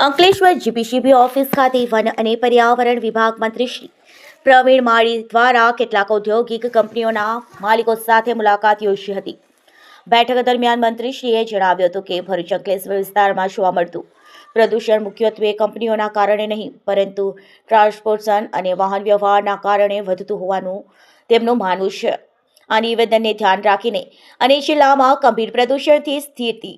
Ankleshwar GPCB office ખાતે વન અને પર્યાવરણ વિભાગ મંત્રી શ્રી પ્રવીણ માળી દ્વારા કેટલાક ઔદ્યોગિક કંપનીઓના માલિકો સાથે મુલાકાત યોજી હતી. બેઠક દરમિયાન મંત્રીશ્રીએ જણાવ્યું હતું કે ભરૂચ અંકલેશ્વર વિસ્તારમાં જોવા મળતું પ્રદૂષણ મુખ્યત્વે કંપનીઓના કારણે નહીં, પરંતુ ટ્રાન્સપોર્ટેશન અને વાહન વ્યવહારના કારણે વધતું હોવાનું તેમનું માનવું છે. આ નિવેદનને ધ્યાન રાખીને અને જિલ્લામાં ગંભીર પ્રદૂષણથી સ્થિતિ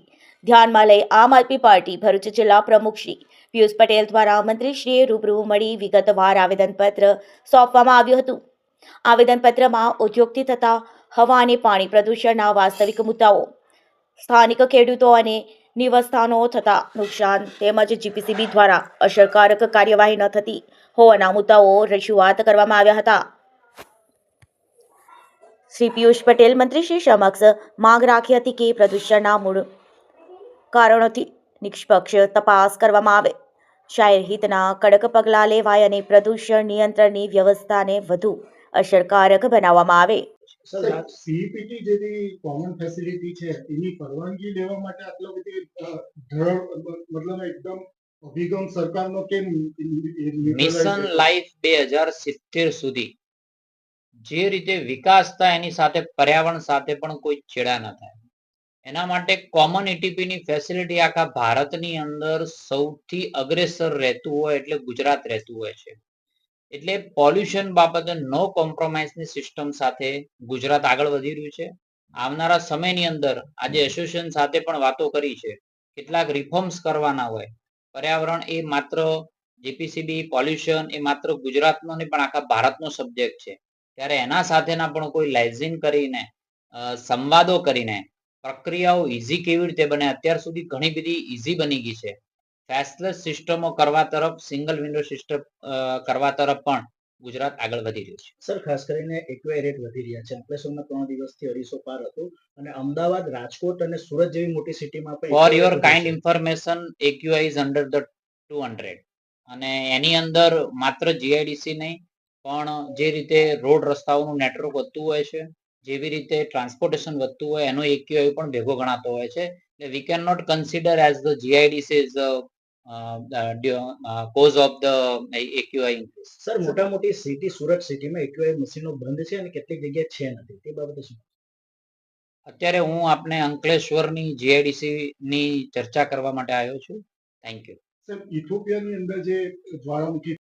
ધ્યાનમાં લઈ આમ આદમી પાર્ટી ભરૂચ જિલ્લા પ્રમુખ શ્રી પિયુષ પટેલ દ્વારા મંત્રીશ્રીએ રૂબરૂ મળી વિગતવાર આવેદનપત્ર સોંપવામાં આવ્યું હતું. આવેદનપત્રમાં ઉદ્યોગથી થતા હવા અને પાણી પ્રદૂષણના વાસ્તવિક મુદ્દાઓ, સ્થાનિક ખેડૂતો અને નિવાસસ્થાનો થતા નુકસાન તેમજ જીપીસીબી દ્વારા અસરકારક કાર્યવાહી ન થતી હોવાના મુદ્દાઓ રજૂઆત કરવામાં આવ્યા હતા. શ્રી પિયુષ પટેલ મંત્રીશ્રી સમક્ષ માંગ રાખી હતી કે પ્રદૂષણના મૂળ કારણોથી નિષ્પક્ષ તપાસ કરવામાં આવે. જાહેર હિતના કડક પગલાં લેવાય અને પ્રદૂષણ નિયંત્રણની વ્યવસ્થાને વધુ અસરકારક બનાવવામાં આવે. સર સીઈપીટી જેવી કોમન ફેસિલિટી છે એની પરવાનગી લેવા માટે આટલો બધી મતલબ એકદમ અભિગમ સરકારનો કેમ મિશન લાઈફ બે હજાર સિત્તેર સુધી જે રીતે વિકાસ થાય એની સાથે પર્યાવરણ સાથે પણ કોઈ છેડા ન થાય. એના માટે કોમનની ફેસિલિટી આખા ભારતની અંદર સૌથી અગ્રેસર રહેતું હોય એટલે ગુજરાત રહેતું હોય છે. એટલે પોલ્યુશન બાબતે નો કોમ્પ્રોમાઇઝની સિસ્ટમ સાથે ગુજરાત આગળ વધી રહ્યું છે. આવનારા સમયની અંદર આજે એસોસિએશન સાથે પણ વાતો કરી છે. કેટલાક રિફોર્મ્સ કરવાના હોય. પર્યાવરણ એ માત્ર જીપીસીબી પોલ્યુશન એ માત્ર ગુજરાતનો નહીં, પણ આખા ભારતનો સબ્જેક્ટ છે. ત્યારે એના સાથેના પણ કોઈ લાઇઝિંગ કરીને સંવાદો કરીને પ્રક્રિયાઓ ઈઝી કેવી રીતે બને? અત્યાર સુધી ઘણી બધી ઈઝી બની ગઈ છે. ફેસલેસ સિસ્ટમો કરવા તરફ સિંગલ વિન્ડો સિસ્ટમ કરવા તરફ પણ ગુજરાત આગળ વધી રહ્યું છે. સર ખાસ કરીને એક્વાય રેટ વધી રહ્યા છે. અંકલેશ્વરમાં ત્રણ દિવસથી અઢીસો પાર હતું અને અમદાવાદ રાજકોટ અને સુરત જેવી મોટી સિટીમાં પણ for your kind information AQI is under the two hundred અને એની અંદર માત્ર જીઆઈડીસી નહીં પણ જે રીતે રોડ રસ્તાઓનું નેટવર્ક વધતું હોય છે જેવી રીતે ટ્રાન્સપોર્ટેશન વધતું હોય એનો એક્યુઆઈ પણ ભેગો ગણાતો હોય છે. એટલે we can not consider as the GIDC is cause of the AQI increase sir મોટા મોટી સિટી સુરત સિટીમાં એક્યુઆઈ મશીનો બંધ છે અને કેટલીક જગ્યાએ છે નથી. તે બાબતે શું? અત્યારે હું આપને અંકલેશ્વરની જીઆઈડીસી ની ચર્ચા કરવા માટે આવ્યો છું. થેન્ક યુ સર ઇથોપિયાની અંદર જે જ્વાળામુખી